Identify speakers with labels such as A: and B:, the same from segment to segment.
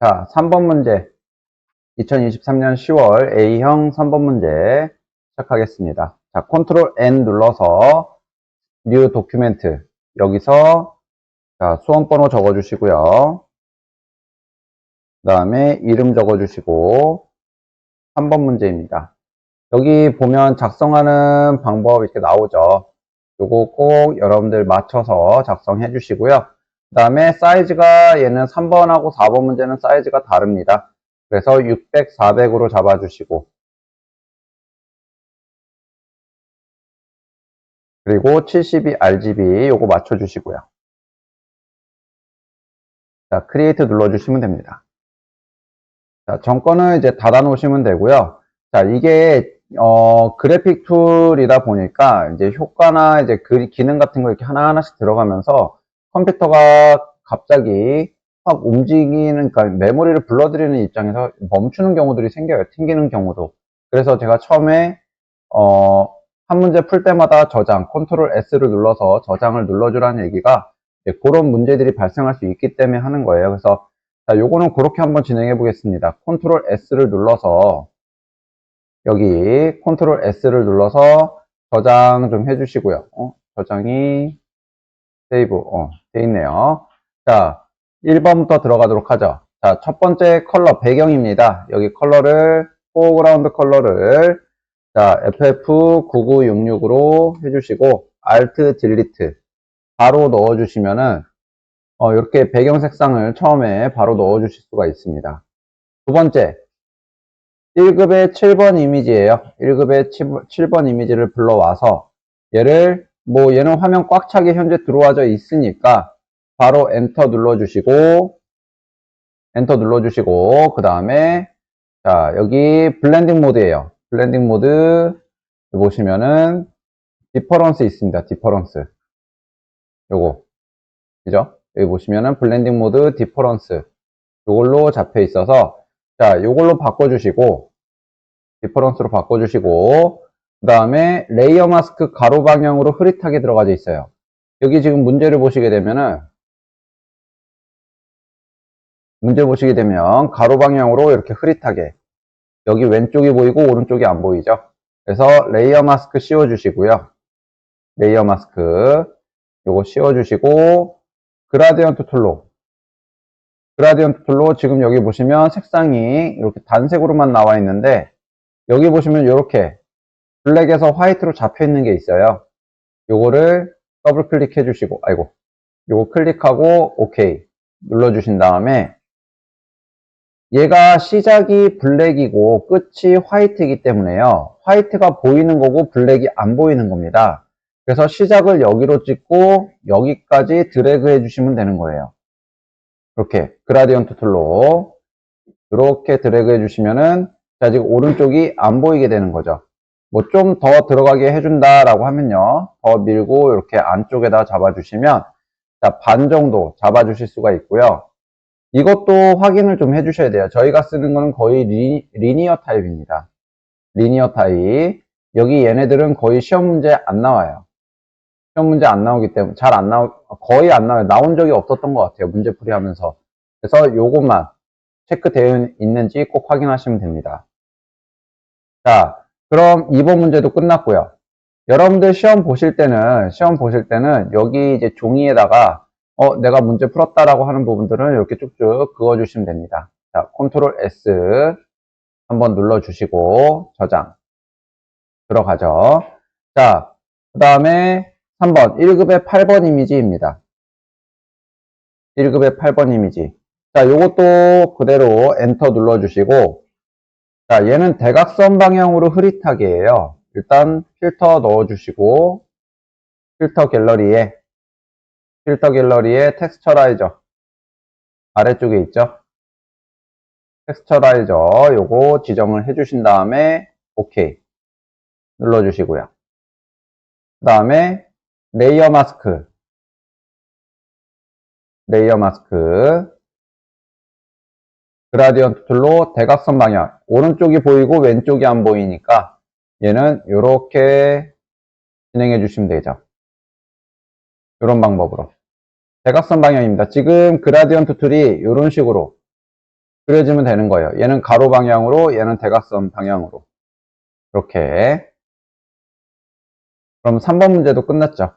A: 자, 3번 문제. 2023년 10월 A형 3번 문제 시작하겠습니다. 자, 컨트롤 N 눌러서 new 도큐멘트. 여기서 자, 수험 번호 적어 주시고요. 그 다음에 이름 적어 주시고 3번 문제입니다. 여기 보면 작성하는 방법 이렇게 나오죠. 요거 꼭 여러분들 맞춰서 작성해 주시고요. 그 다음에 사이즈가 얘는 3번하고 4번 문제는 사이즈가 다릅니다. 그래서 600, 400으로 잡아주시고 그리고 72 RGB 요거 맞춰주시고요. 자, 크리에이트 눌러주시면 됩니다. 자, 정권은 이제 닫아 놓으시면 되고요. 자, 이게 어, 그래픽 툴이다 보니까 이제 효과나 이제 그 기능 같은 거 이렇게 하나하나씩 들어가면서 컴퓨터가 갑자기 확 움직이는, 그러니까 메모리를 불러들이는 입장에서 멈추는 경우들이 생겨요. 튕기는 경우도. 그래서 제가 처음에, 어, 한 문제 풀 때마다 저장, 컨트롤 S를 눌러서 저장을 눌러주라는 얘기가 그런 문제들이 발생할 수 있기 때문에 하는 거예요. 그래서 자, 요거는 그렇게 한번 진행해 보겠습니다. 컨트롤 S를 눌러서 여기 컨트롤 S를 눌러서 저장 좀 해주시고요. 어, 저장이 세이브 어, 돼 있네요. 자, 1번부터 들어가도록 하죠. 자, 첫 번째 컬러 배경입니다. 여기 컬러를 포그라운드 컬러를 자, FF9966으로 해주시고 Alt 딜리트 바로 넣어주시면은 어, 이렇게 배경 색상을 처음에 바로 넣어주실 수가 있습니다. 두 번째 1급의 7번 이미지예요. 1급의 7번 이미지를 불러와서 얘를 뭐 얘는 화면 꽉 차게 현재 들어와져 있으니까 바로 엔터 눌러주시고 엔터 눌러주시고 그 다음에 자 여기 블렌딩 모드예요. 블렌딩 모드 보시면은 디퍼런스 있습니다. 디퍼런스 요거 그죠? 여기 보시면은 블렌딩 모드 디퍼런스 요걸로 잡혀 있어서 자 요걸로 바꿔주시고 디퍼런스로 바꿔주시고 그 다음에 레이어 마스크 가로 방향으로 흐릿하게 들어가져 있어요. 여기 지금 문제를 보시게 되면은 문제 보시게 되면 가로 방향으로 이렇게 흐릿하게 여기 왼쪽이 보이고 오른쪽이 안 보이죠. 그래서 레이어 마스크 씌워 주시고요. 레이어 마스크 요거 씌워 주시고 그라디언트 툴로 그라디언트 툴로 지금 여기 보시면 색상이 이렇게 단색으로만 나와 있는데 여기 보시면 이렇게 블랙에서 화이트로 잡혀 있는 게 있어요. 요거를 더블 클릭해 주시고 아이고 요거 클릭하고 오케이 눌러 주신 다음에 얘가 시작이 블랙이고 끝이 화이트이기 때문에요. 화이트가 보이는 거고 블랙이 안 보이는 겁니다. 그래서 시작을 여기로 찍고 여기까지 드래그 해 주시면 되는 거예요. 이렇게 그라디언트 툴로 이렇게 드래그 해 주시면은 자 지금 오른쪽이 안 보이게 되는 거죠. 뭐 좀 더 들어가게 해준다라고 하면요. 더 밀고 이렇게 안쪽에다 잡아주시면 자반 정도 잡아주실 수가 있고요. 이것도 확인을 좀 해주셔야 돼요. 저희가 쓰는 거는 거의 리, 리니어 타입입니다. 리니어 타입. 여기 얘네들은 거의 시험 문제 안 나와요. 시험 문제 안 나오기 때문에 잘 안 나오, 거의 안 나와요. 나온 적이 없었던 것 같아요. 문제풀이 하면서. 그래서 요것만 체크되어 있는지 꼭 확인하시면 됩니다. 자, 그럼 2번 문제도 끝났고요. 여러분들 시험 보실 때는, 시험 보실 때는 여기 이제 종이에다가 어, 내가 문제 풀었다라고 하는 부분들은 이렇게 쭉쭉 그어주시면 됩니다. 자, 컨트롤 S 한번 눌러주시고 저장 들어가죠. 자, 그 다음에 3번 1급의 8번 이미지입니다. 1급의 8번 이미지. 자, 요것도 그대로 엔터 눌러주시고 자, 얘는 대각선 방향으로 흐릿하게 해요. 일단 필터 넣어주시고 필터 갤러리에 필터 갤러리에 텍스처라이저 아래쪽에 있죠. 텍스처라이저 요거 지정을 해주신 다음에 OK 눌러주시고요. 그 다음에 레이어 마스크 레이어 마스크 그라디언트 툴로 대각선 방향 오른쪽이 보이고 왼쪽이 안 보이니까 얘는 이렇게 진행해 주시면 되죠. 이런 방법으로 대각선 방향입니다. 지금 그라디언트 툴이 이런 식으로 그려지면 되는 거예요. 얘는 가로 방향으로, 얘는 대각선 방향으로. 이렇게. 그럼 3번 문제도 끝났죠.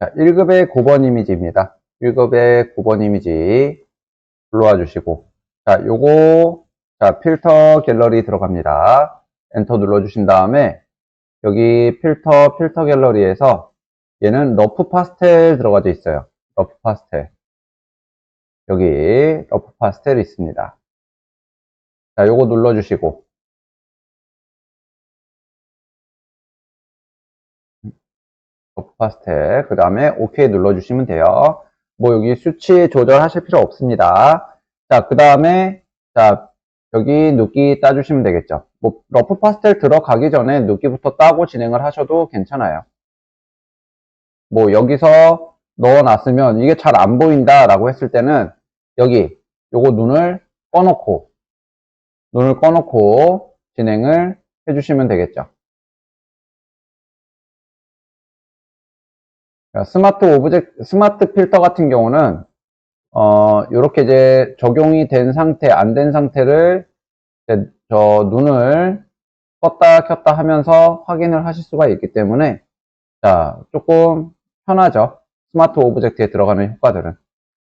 A: 자, 1급의 9번 이미지입니다. 1급의 9번 이미지 불러와 주시고. 자, 요거, 자, 필터 갤러리 들어갑니다. 엔터 눌러 주신 다음에, 여기 필터, 필터 갤러리에서 얘는 러프 파스텔 들어가져 있어요. 러프 파스텔. 여기 러프 파스텔이 있습니다. 자, 요거 눌러 주시고. 러프 파스텔. 그 다음에 OK 눌러주시면 돼요. 뭐 여기 수치 조절하실 필요 없습니다. 자, 그 다음에, 자, 여기 눕기 따주시면 되겠죠. 뭐, 러프 파스텔 들어가기 전에 눕기부터 따고 진행을 하셔도 괜찮아요. 뭐, 여기서 넣어놨으면 이게 잘 안 보인다 라고 했을 때는 여기 요거 눈을 꺼놓고 눈을 꺼놓고 진행을 해주시면 되겠죠. 스마트 오브젝트, 스마트 필터 같은 경우는 어, 이렇게 이제 적용이 된 상태, 안 된 상태를 저 눈을 껐다 켰다 하면서 확인을 하실 수가 있기 때문에 자, 조금 편하죠. 스마트 오브젝트에 들어가는 효과들은.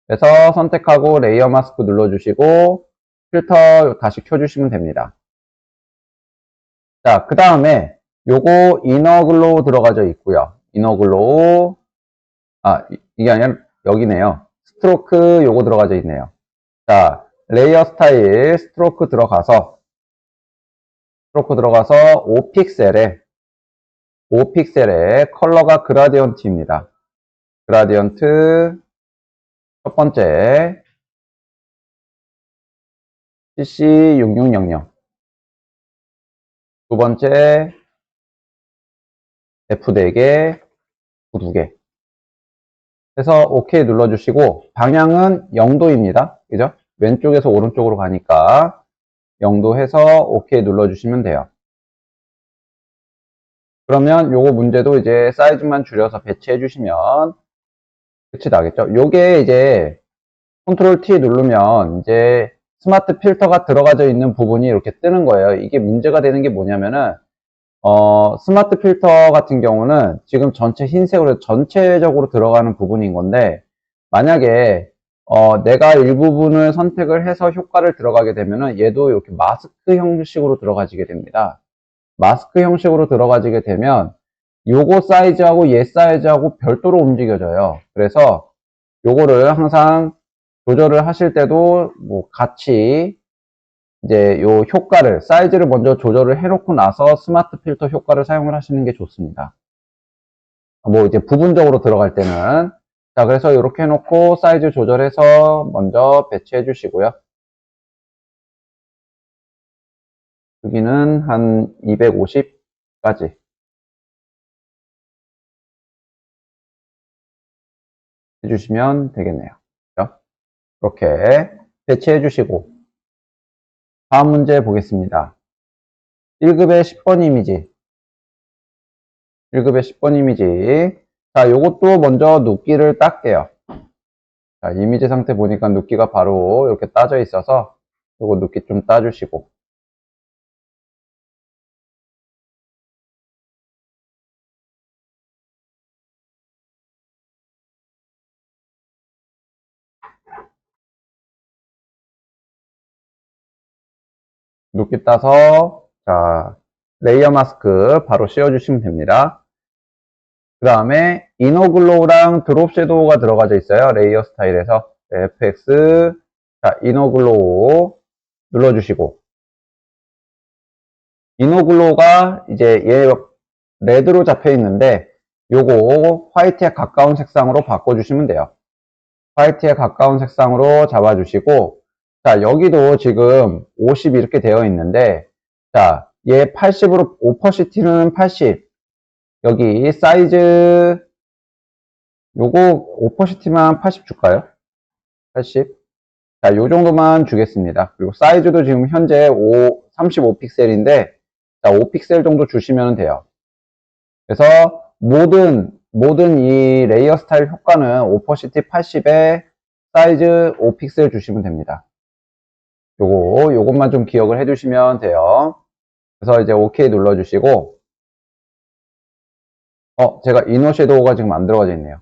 A: 그래서 선택하고 레이어 마스크 눌러주시고 필터 다시 켜주시면 됩니다. 자, 그 다음에 요거 이너 글로우 들어가져 있고요. 이너 글로우 아, 이- 이게 아니라 여기네요. 스트로크 요거 들어가져 있네요. 자, 레이어 스타일 스트로크 들어가서 스트로크 들어가서 5픽셀에 5픽셀에 컬러가 그라디언트입니다. 그라디언트 첫 번째 CC6600 두 번째 F4개 2개 해서 OK 눌러주시고 방향은 0도입니다. 그죠? 왼쪽에서 오른쪽으로 가니까 0도 해서 OK 눌러주시면 돼요. 그러면 요거 문제도 이제 사이즈만 줄여서 배치해 주시면 끝이 나겠죠. 요게 이제 컨트롤 T 누르면 이제 스마트 필터가 들어가져 있는 부분이 이렇게 뜨는 거예요. 이게 문제가 되는 게 뭐냐면은 어, 스마트 필터 같은 경우는 지금 전체 흰색으로 전체적으로 들어가는 부분인 건데 만약에 어, 내가 일부분을 선택을 해서 효과를 들어가게 되면은 얘도 이렇게 마스크 형식으로 들어가지게 됩니다. 마스크 형식으로 들어가지게 되면 요거 사이즈하고 얘 사이즈하고 별도로 움직여져요. 그래서 요거를 항상 조절을 하실 때도 뭐 같이 이제 요 효과를 사이즈를 먼저 조절을 해놓고 나서 스마트 필터 효과를 사용을 하시는 게 좋습니다. 뭐 이제 부분적으로 들어갈 때는 자 그래서 이렇게 해놓고 사이즈 조절해서 먼저 배치해 주시고요. 여기는 한 250까지 해주시면 되겠네요. 그죠? 이렇게 배치해 주시고 다음 문제 보겠습니다. 1급의 10번 이미지 1급의 10번 이미지 자 요것도 먼저 눕기를 닦게요. 자 이미지 상태 보니까 눕기가 바로 이렇게 따져 있어서 요거 눕기 좀 따주시고 눕기 따서 자 레이어 마스크 바로 씌워주시면 됩니다. 그 다음에 이너글로우랑 드롭 섀도우가 들어가져 있어요. 레이어 스타일에서 FX 자 이너글로우 눌러주시고 이너글로우가 이제 얘 레드로 잡혀 있는데 요거 화이트에 가까운 색상으로 바꿔주시면 돼요. 화이트에 가까운 색상으로 잡아주시고 자, 여기도 지금 50 이렇게 되어 있는데, 자, 얘 80으로, 오퍼시티는 80. 여기 사이즈, 요거 오퍼시티만 80 줄까요? 80. 자, 요 정도만 주겠습니다. 그리고 사이즈도 지금 현재 5, 35픽셀인데, 자, 5픽셀 정도 주시면 돼요. 그래서 모든, 모든 이 레이어 스타일 효과는 오퍼시티 80에 사이즈 5픽셀 주시면 됩니다. 요거, 요것만 좀 기억을 해주시면 돼요. 그래서 이제 OK 눌러주시고, 어, 제가 이너 섀도우가 지금 안 들어가져 있네요.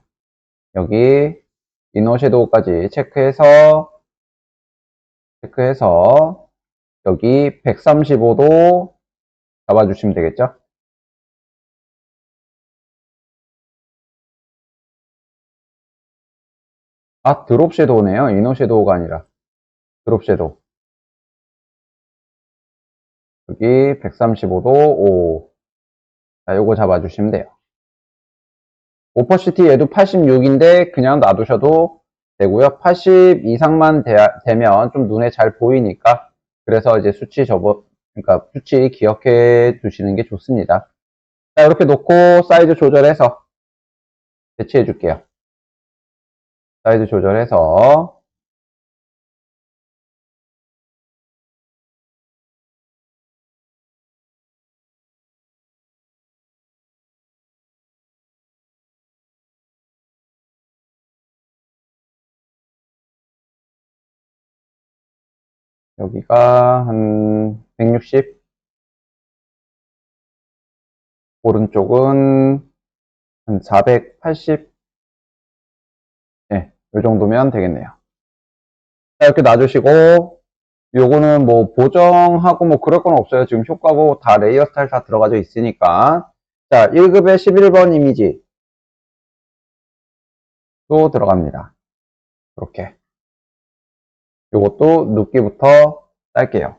A: 여기, 이너 섀도우까지 체크해서, 체크해서, 여기 135도 잡아주시면 되겠죠? 아, 드롭 섀도우네요. 이너 섀도우가 아니라. 드롭 섀도우. 여기 135도 5. 자, 요거 잡아주시면 돼요. 오퍼시티 얘도 86인데 그냥 놔두셔도 되고요. 80 이상만 돼, 되면 좀 눈에 잘 보이니까 그래서 이제 수치 접어 그러니까 수치 기억해 두시는 게 좋습니다. 자, 이렇게 놓고 사이즈 조절해서 배치해 줄게요. 사이즈 조절해서 여기가 한 160, 오른쪽은 한 480, 네, 이 정도면 되겠네요. 자, 이렇게 놔주시고, 요거는 뭐 보정하고 뭐 그럴 건 없어요. 지금 효과고 다 레이어 스타일 다 들어가져 있으니까. 자, 1급의 11번 이미지. 또 들어갑니다. 이렇게. 요것도 눕기부터 딸게요.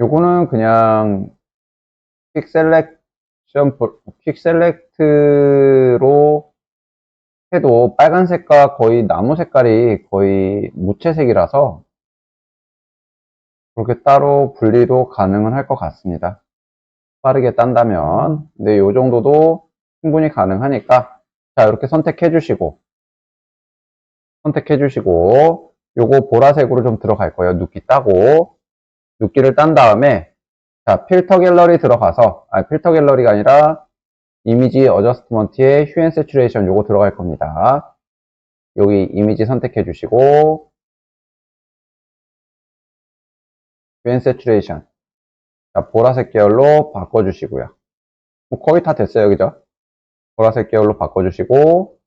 A: 요거는 그냥 퀵 셀렉션, 퀵 셀렉트로 해도 빨간색과 거의 나무 색깔이 거의 무채색이라서 그렇게 따로 분리도 가능은 할 것 같습니다. 빠르게 딴다면. 근데 요 정도도 충분히 가능하니까 자, 이렇게 선택해 주시고 선택해 주시고 요거 보라색으로 좀 들어갈 거예요. 눕기 따고 눕기를 딴 다음에 자, 필터 갤러리 들어가서 아, 필터 갤러리가 아니라 이미지 어저스트먼트에 휴 앤 세츄레이션 요거 들어갈 겁니다. 여기 이미지 선택해 주시고 휴 앤 세츄레이션 자, 보라색 계열로 바꿔주시고요. 뭐 거의 다 됐어요, 그죠? 보라색 계열로 바꿔주시고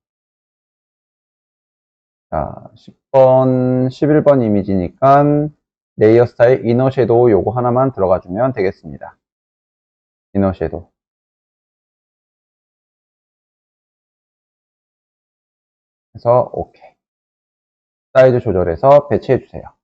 A: 자, 10번, 11번 이미지니까 레이어 스타일 이너 섀도우 요거 하나만 들어가주면 되겠습니다. 이너 섀도우 그래서 오케이. 사이즈 조절해서 배치해 주세요.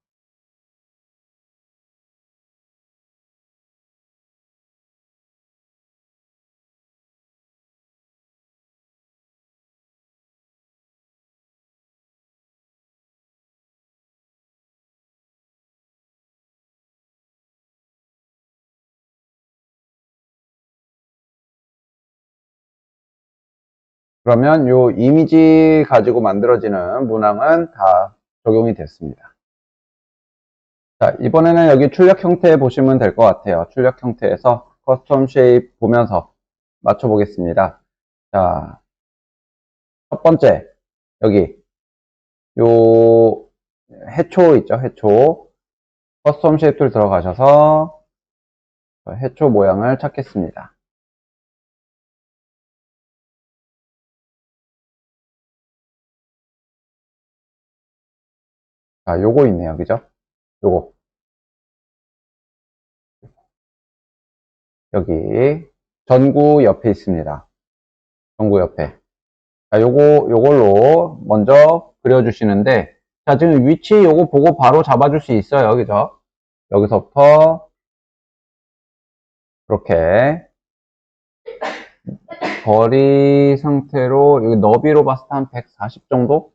A: 그러면 요 이미지 가지고 만들어지는 문항은 다 적용이 됐습니다. 자, 이번에는 여기 출력 형태 보시면 될 것 같아요. 출력 형태에서 커스텀 쉐입 보면서 맞춰 보겠습니다. 자, 첫 번째, 여기, 요, 해초 있죠, 해초. 커스텀 쉐입 툴 들어가셔서 해초 모양을 찾겠습니다. 자, 요거 있네요. 그죠? 요거. 여기 전구 옆에 있습니다. 전구 옆에. 자, 요거 요걸로 먼저 그려 주시는데 자, 지금 위치 요거 보고 바로 잡아 줄 수 있어요. 그죠? 여기서부터 이렇게 거리 상태로 여기 너비로 봤을 때 한 140 정도?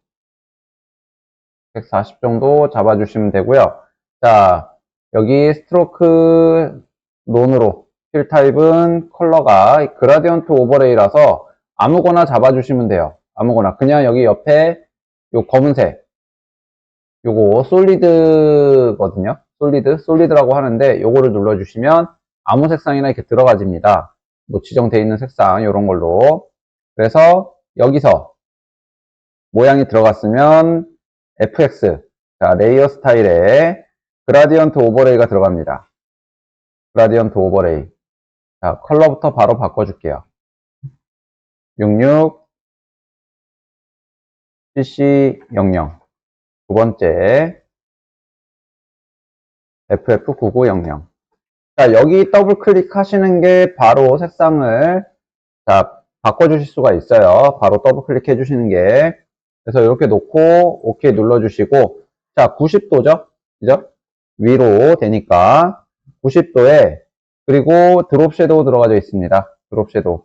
A: 140 정도 잡아주시면 되고요. 자, 여기 스트로크 논으로 필 타입은 컬러가 그라디언트 오버레이라서 아무거나 잡아주시면 돼요. 아무거나. 그냥 여기 옆에 요 검은색 요거 솔리드거든요. 솔리드, 솔리드라고 하는데 요거를 눌러주시면 아무 색상이나 이렇게 들어가집니다. 뭐 지정되어 있는 색상 이런 걸로. 그래서 여기서 모양이 들어갔으면 FX 자 레이어 스타일에 그라디언트 오버레이가 들어갑니다. 그라디언트 오버레이 자 컬러부터 바로 바꿔줄게요. 66 CC00 두 번째 FF9900 자 여기 더블 클릭하시는 게 바로 색상을 자 바꿔주실 수가 있어요. 바로 더블 클릭해 주시는 게 그래서 이렇게 놓고 OK 눌러주시고 자 90도죠? 그죠? 위로 되니까 90도에 그리고 드롭 섀도우 들어가져 있습니다. 드롭 섀도우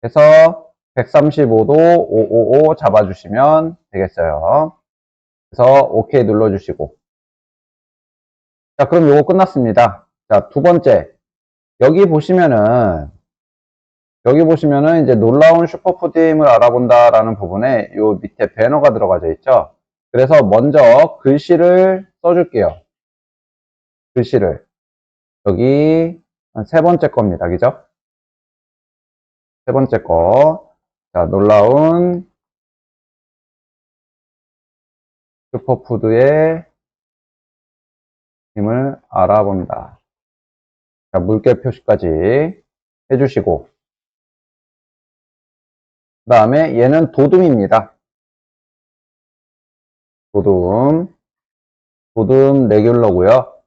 A: 그래서 135도 555 잡아주시면 되겠어요. 그래서 OK 눌러주시고 자 그럼 요거 끝났습니다. 자 두 번째 여기 보시면은 여기 보시면은 이제 놀라운 슈퍼푸드임을 알아본다라는 부분에 요 밑에 배너가 들어가져 있죠. 그래서 먼저 글씨를 써줄게요. 글씨를 여기 세 번째 겁니다. 그죠? 세 번째 거. 자, 놀라운 슈퍼푸드의 힘을 알아본다. 자, 물결 표시까지 해주시고 그 다음에 얘는 도둠입니다. 도둠 도둠 레귤러고요.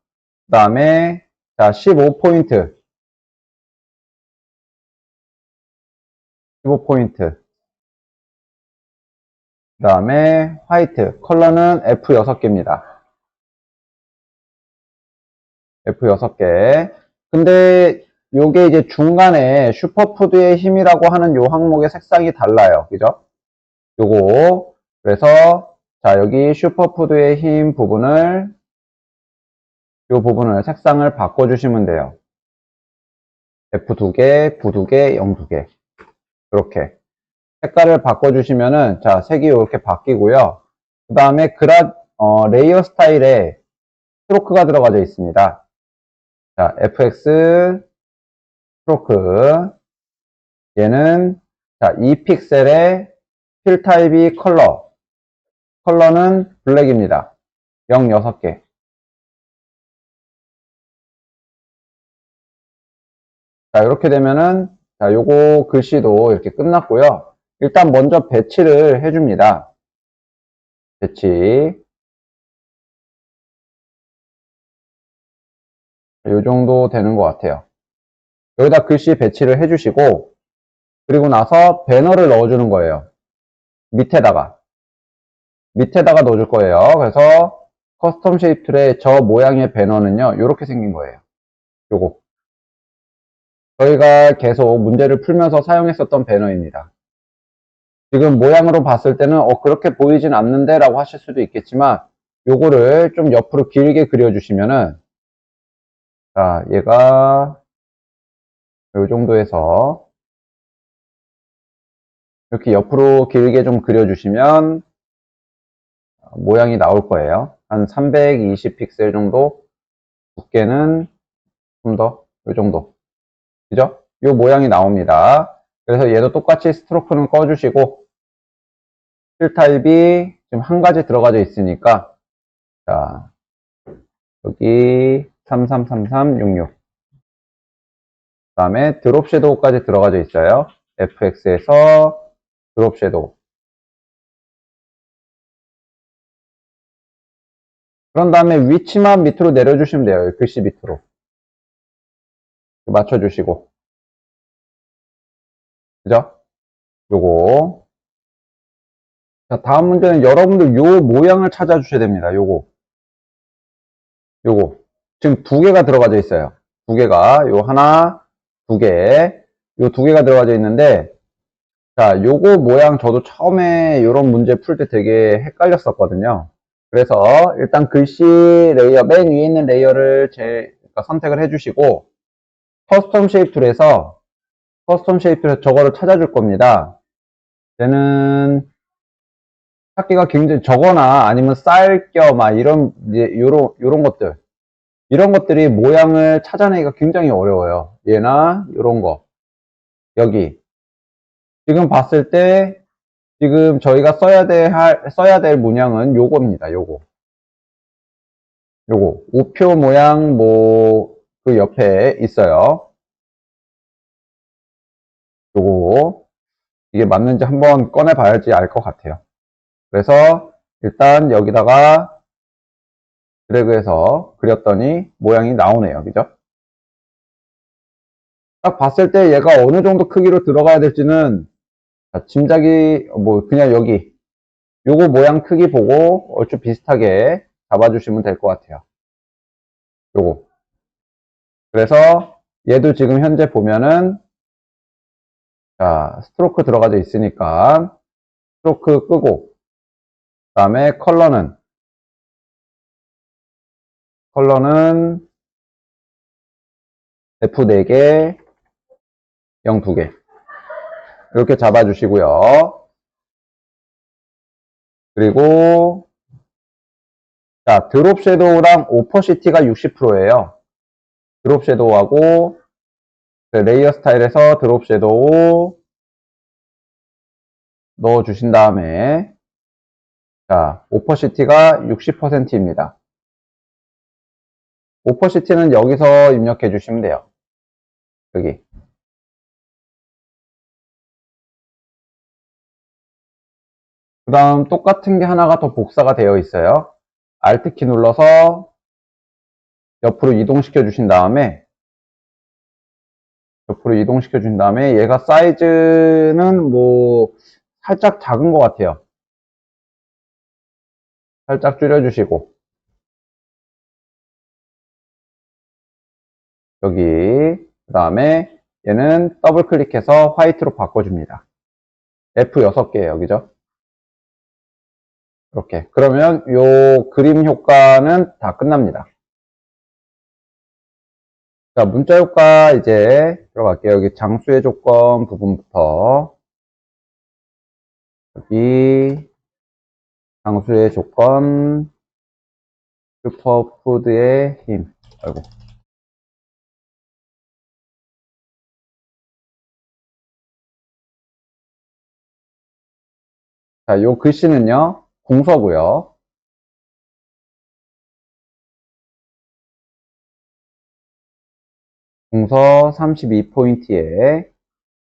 A: 그 다음에 자 15포인트 15포인트 그 다음에 화이트 컬러는 F 6개입니다. F 6개 근데 요게 이제 중간에 슈퍼푸드의 힘이라고 하는 요 항목의 색상이 달라요. 그죠? 요거 그래서 자 여기 슈퍼푸드의 힘 부분을 요 부분을 색상을 바꿔 주시면 돼요. F 두 개, V 두 개, 0 두 개. 이렇게 색깔을 바꿔 주시면은 자 색이 이렇게 바뀌고요. 그 다음에 그라 어, 레이어 스타일에 스트로크가 들어가져 있습니다. 자 FX 스트로크 얘는 자 2픽셀의 필 타입이 컬러 컬러는 블랙입니다. 0 6개 자 이렇게 되면은 자 요거 글씨도 이렇게 끝났고요. 일단 먼저 배치를 해줍니다. 배치 요 정도 되는 것 같아요. 여기다 글씨 배치를 해주시고 그리고 나서 배너를 넣어주는 거예요. 밑에다가 밑에다가 넣어줄 거예요. 그래서 커스텀 쉐입 툴의 저 모양의 배너는요. 이렇게 생긴 거예요. 요거 저희가 계속 문제를 풀면서 사용했었던 배너입니다. 지금 모양으로 봤을 때는 어 그렇게 보이진 않는데 라고 하실 수도 있겠지만 요거를 좀 옆으로 길게 그려주시면은 자 얘가 요 정도에서 이렇게 옆으로 길게 좀 그려주시면 모양이 나올 거예요. 한 320 픽셀 정도 두께는 좀 더 요 정도 그죠? 요 모양이 나옵니다. 그래서 얘도 똑같이 스트로크는 꺼주시고 필 타입이 지금 한 가지 들어가져 있으니까 자 여기 333366 그 다음에 드롭 섀도우까지 들어가져 있어요. FX에서 드롭 섀도우 그런 다음에 위치만 밑으로 내려주시면 돼요. 글씨 밑으로 맞춰주시고 그죠? 요거 자 다음 문제는 여러분들 요 모양을 찾아주셔야 됩니다. 요거 요거 지금 두 개가 들어가져 있어요. 두 개가 요 하나 두 개, 요 두 개가 들어가져 있는데 자 요거 모양 저도 처음에 요런 문제 풀 때 되게 헷갈렸었거든요. 그래서 일단 글씨 레이어 맨 위에 있는 레이어를 제 그러니까 선택을 해주시고 커스텀 쉐입 툴에서 커스텀 쉐입 툴에서 저거를 찾아줄 겁니다. 얘는 찾기가 굉장히 적거나 아니면 쌀겨 막 이런 이제 요런 요런 것들 이런 것들이 모양을 찾아내기가 굉장히 어려워요. 얘나 요런 거 여기 지금 봤을 때 지금 저희가 써야 될 할- 써야 될 문양은 요겁니다. 요거 요거 우표 모양 뭐 그 옆에 있어요. 요거 이게 맞는지 한번 꺼내 봐야지 알 것 같아요. 그래서 일단 여기다가 드래그해서 그렸더니 모양이 나오네요. 그죠? 딱 봤을 때 얘가 어느 정도 크기로 들어가야 될지는 자, 짐작이 뭐 그냥 여기 요거 모양 크기 보고 얼추 비슷하게 잡아주시면 될 것 같아요. 요거 그래서 얘도 지금 현재 보면은 자 스트로크 들어가져 있으니까 스트로크 끄고 그 다음에 컬러는 컬러는 F4개 0 2개. 이렇게 잡아주시고요. 그리고 자 드롭 섀도우랑 오퍼시티가 60%예요. 드롭 섀도우하고 그 레이어 스타일에서 드롭 섀도우 넣어 주신 다음에 자 오퍼시티가 60%입니다 오퍼시티는 여기서 입력해 주시면 돼요. 여기. 그 다음 똑같은 게 하나가 더 복사가 되어 있어요. Alt키 눌러서 옆으로 이동시켜 주신 다음에 옆으로 이동시켜 준 다음에 얘가 사이즈는 뭐 살짝 작은 것 같아요. 살짝 줄여주시고 여기 그 다음에 얘는 더블 클릭해서 화이트로 바꿔줍니다. F6개예요. 그죠? 이렇게 그러면 요 그림 효과는 다 끝납니다. 자 문자 효과 이제 들어갈게요. 여기 장수의 조건 부분부터 여기 장수의 조건 슈퍼푸드의 힘 아이고 자, 요 글씨는요, 공서고요. 공서 32포인트에,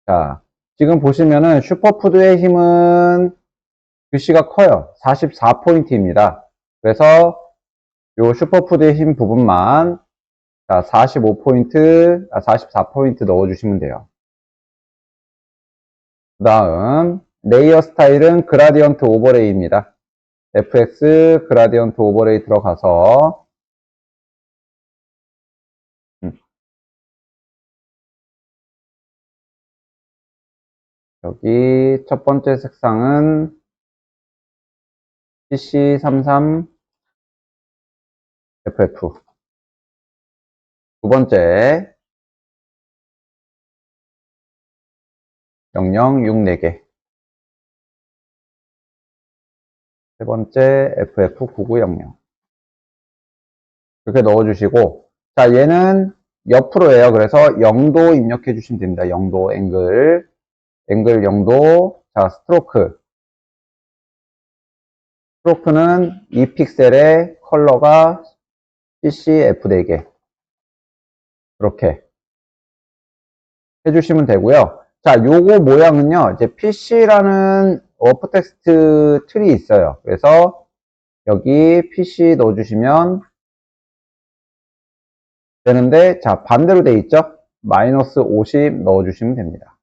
A: 자, 지금 보시면은 슈퍼푸드의 힘은 글씨가 커요. 44포인트입니다. 그래서 요 슈퍼푸드의 힘 부분만, 자, 45포인트, 아, 44포인트 넣어주시면 돼요. 그 다음, 레이어 스타일은 그라디언트 오버레이입니다. fx 그라디언트 오버레이 들어가서 음. 여기 첫 번째 색상은 CC33 FF 두 번째 0064개 세 번째 FF9900 이렇게 넣어주시고 자 얘는 옆으로예요. 그래서 0도 입력해 주시면 됩니다. 0도 앵글. 앵글 0도. 자 스트로크. 스트로크는 2픽셀의 컬러가 CCF 4개. 이렇게 해주시면 되고요. 자 요거 모양은요 이제 PC라는 워프 텍스트 틀이 있어요. 그래서 여기 PC 넣어주시면 되는데 자 반대로 돼 있죠? 마이너스 50 넣어주시면 됩니다.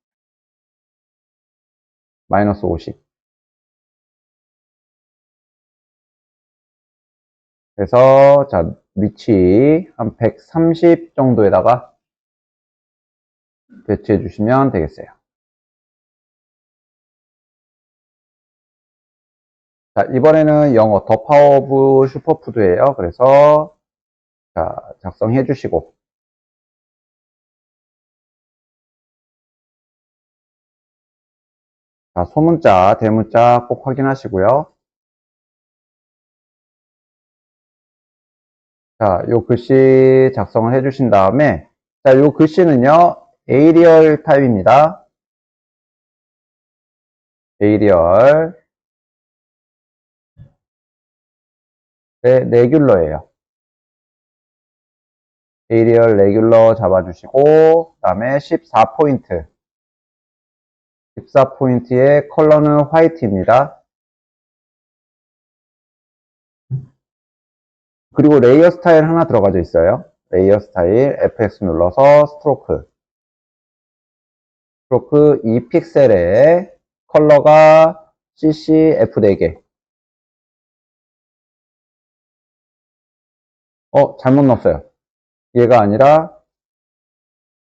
A: 마이너스 50 그래서 자 위치 한 130 정도에다가 배치해 주시면 되겠어요. 자, 이번에는 영어 더 파워 오브 슈퍼푸드예요. 그래서 자, 작성해 주시고 자, 소문자, 대문자 꼭 확인하시고요. 자, 요 글씨 작성을 해 주신 다음에 자, 요 글씨는요. 에이리얼 타입입니다. 에이리얼 네, 레귤러예요. 에이리얼 레귤러 잡아주시고, 그 다음에 14포인트. 14포인트의 컬러는 화이트입니다. 그리고 레이어 스타일 하나 들어가져 있어요. 레이어 스타일 FX 눌러서 스트로크. 스트로크 2픽셀에 컬러가 CC F4개. 어, 잘못 넣었어요. 얘가 아니라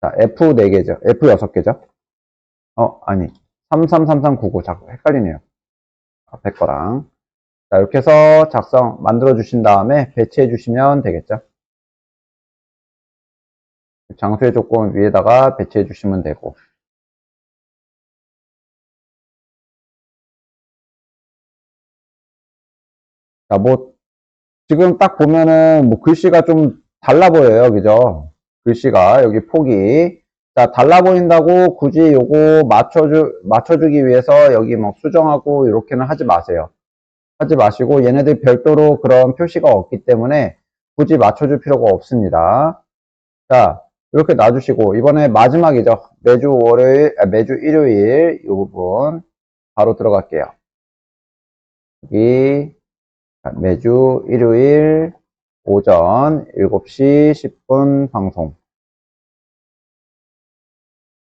A: 자, F4개죠. F6개죠. 어, 아니. 333399 자꾸 헷갈리네요. 앞에 거랑. 자, 이렇게 해서 작성 만들어 주신 다음에 배치해 주시면 되겠죠. 장소의 조건 위에다가 배치해 주시면 되고. 자, 뭐, 지금 딱 보면은 뭐 글씨가 좀 달라 보여요. 그죠? 글씨가 여기 폭이. 자, 달라 보인다고 굳이 요거 맞춰주, 맞춰주기 위해서 여기 뭐 수정하고 이렇게는 하지 마세요. 하지 마시고 얘네들 별도로 그런 표시가 없기 때문에 굳이 맞춰줄 필요가 없습니다. 자, 이렇게 놔주시고 이번에 마지막이죠. 매주 월요일, 아, 매주 일요일 이 부분 바로 들어갈게요. 여기 매주 일요일 오전 7시 10분 방송.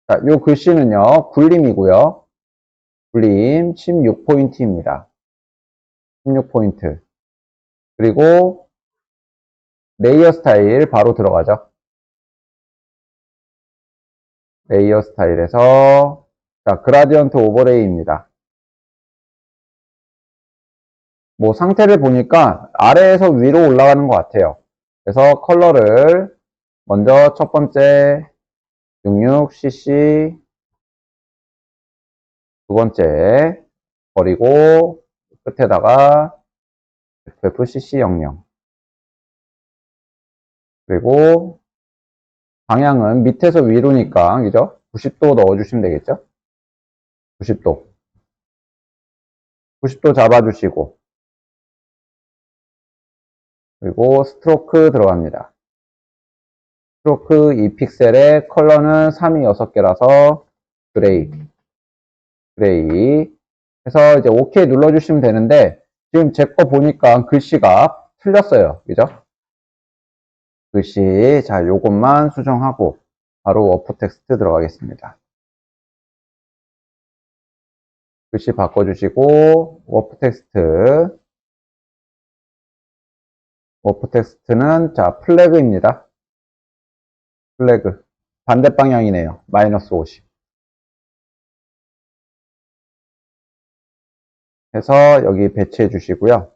A: 자, 요 글씨는요, 굴림이고요. 굴림 16포인트입니다. 16포인트. 그리고 레이어 스타일 바로 들어가죠. 레이어 스타일에서 자, 그라디언트 오버레이입니다. 뭐 상태를 보니까 아래에서 위로 올라가는 것 같아요. 그래서 컬러를 먼저 첫 번째 66cc 두 번째 버리고 끝에다가 FFCC00 그리고 방향은 밑에서 위로니까 그죠? 90도 넣어주시면 되겠죠? 90도 90도 잡아주시고 그리고 스트로크 들어갑니다. 스트로크 2픽셀의 컬러는 3이 6개라서 그레이 그레이 해서 이제 OK 눌러주시면 되는데 지금 제 거 보니까 글씨가 틀렸어요. 그죠? 글씨 자 요것만 수정하고 바로 워프 텍스트 들어가겠습니다. 글씨 바꿔주시고 워프 텍스트 워프 텍스트는 자 플래그입니다. 플래그 반대 방향이네요. 마이너스 50 해서 여기 배치해 주시고요.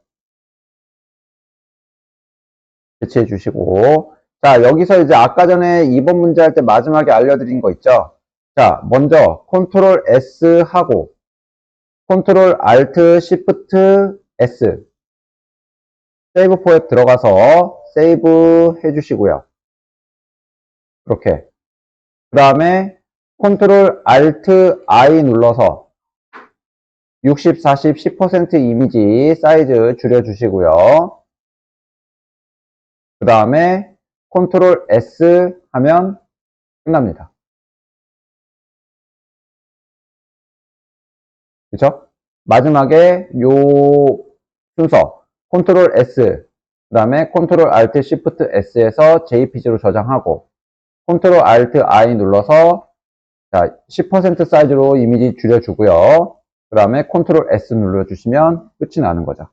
A: 배치해 주시고 자 여기서 이제 아까 전에 2번 문제 할 때 마지막에 알려드린 거 있죠. 자 먼저 컨트롤 S 하고 컨트롤 Alt Shift S 세이브 포에 들어가서 세이브 해주시고요. 이렇게 그 다음에 컨트롤 Alt I 눌러서 60, 40, 10% 이미지 사이즈 줄여주시고요. 그 다음에 컨트롤 S 하면 끝납니다. 그쵸? 마지막에 요 순서 컨트롤 S 그 다음에 컨트롤 Alt Shift S에서 JPG로 저장하고 컨트롤 Alt I 눌러서 자, 10% 사이즈로 이미지 줄여주고요. 그 다음에 컨트롤 S 눌러주시면 끝이 나는 거죠.